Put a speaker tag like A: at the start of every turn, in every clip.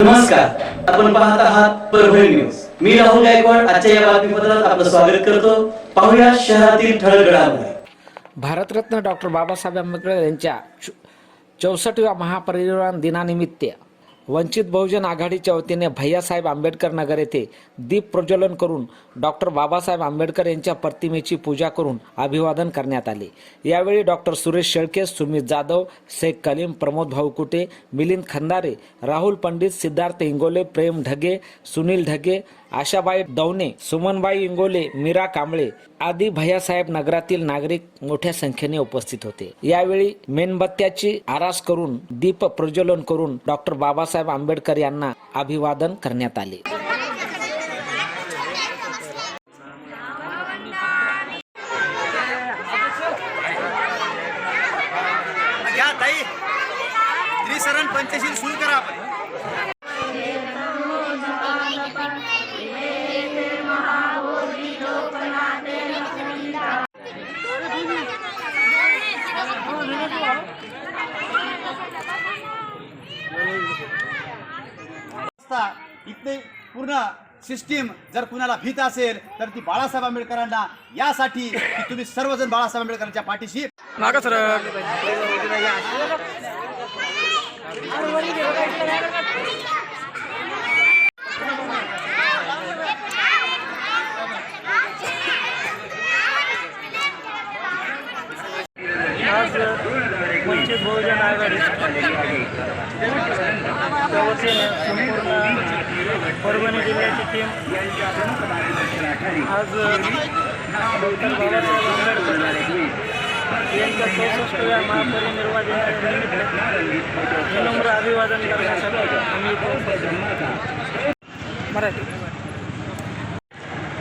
A: नमस्कार. आपण पाहत आहात परभणी न्यूज. मी राहुल गायकवाड. आजच्या या बातमीपत्रात आपलं स्वागत करतो. पाहूया शहरातील ठळक घडामोडी
B: भारतरत्न डॉक्टर बाबासाहेब आंबेडकर यांच्या चौसष्टव्या महापरिनिर्वाण दिनानिमित्त वंचित बहुजन आघाडीच्या वतीने भैयासाहेब आंबेडकर नगर येथे दीप प्रज्वलन करून डॉक्टर बाबासाहेब आंबेडकर यांच्या प्रतिमेची पूजा करून अभिवादन करण्यात आले. यावेळी डॉक्टर सुरेश शेळके सुमित जाधव शेख कलीम प्रमोद भाऊ कुटे मिलिंद खंदारे राहुल पंडित सिद्धार्थ इंगोले प्रेम ढगे सुनील ढगे आशाबाई दवणे सुमनबाई इंगोले मीरा कांबळे आदी भैयासाहेब नगरातील नागरिक मोठ्या संख्येने उपस्थित होते. यावेळी मेणबत्त्याची आरास करून दीप प्रज्वलन करून डॉक्टर बाबासाहेब आंबेडकर यांना अभिवादन करण्यात आले.
C: पंचशील सुरू करा आपण. असता इथले पूर्ण सिस्टीम जर कुणाला भीत असेल तर ती बाळासाहेब आंबेडकरांना यासाठी की तुम्ही सर्वजण बाळासाहेब आंबेडकरांच्या पाठीशी
D: आज वंचित बहुजन आघाडी त्या संपूर्ण परभणी जिल्ह्याची टीम आज डॉक्टर बाबासाहेब आंबेडकर यांच्या चौसष्टव्या विनम्र अभिवादन करण्यासाठी आम्ही मराठी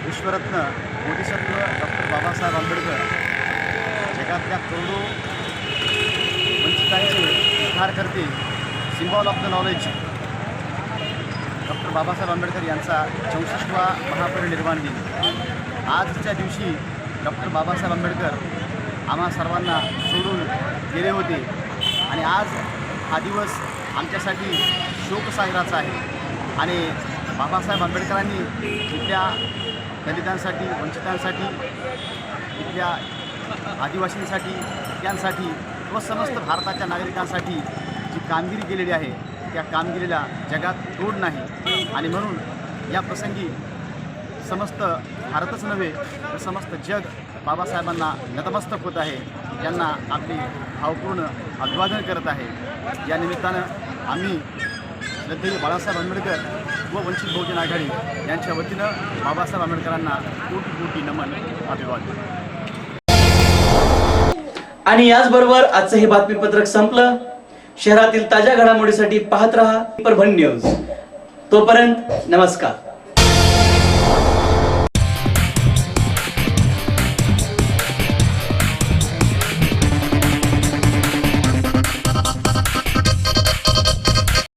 C: विश्वरत्न बोधिसत्व डॉक्टर बाबासाहेब आंबेडकर जगातल्या करोडो वंचितांचे उद्धार करते symbol of the knowledge. Doctor Babasaheb Ambedkar यांचा चौसष्टवा महापरिनिर्वाण दिन. आजच्या दिवशी डॉक्टर बाबासाहेब आंबेडकर आम्हा सर्वांना सोडून गेले होते. आणि आज हा दिवस आमच्यासाठी शोकसागराचा आहे. आणि बाबासाहेब आंबेडकरांनी इथल्या दलितांसाठी वंचितांसाठी इथल्या आदिवासींसाठी त्यांसाठी व समस्त भारताच्या नागरिकांसाठी जी कामगिरी केलेली आहे त्या कामगिरीला जगात तोड नाही. आणि म्हणून या प्रसंगी समस्त भारतच नव्हे तर समस्त जग बाबासाहेबांना नतमस्तक होत आहे. यांना आपली भावपूर्ण अभिवादन करत आहे. या निमित्तानं आम्ही श्रद्धेय बाळासाहेब आंबेडकर व वंचित बहुजन आघाडी यांच्या वतीनं बाबासाहेब आंबेडकरांना कोटी कोटी नमन अभिवादन.
A: आणि याचबरोबर आजचं हे बातमीपत्रक संपलं. शहरातील ताज्या घडामोडीसाठी पाहत रहा परभणी न्यूज. तोपर्यंत नमस्कार.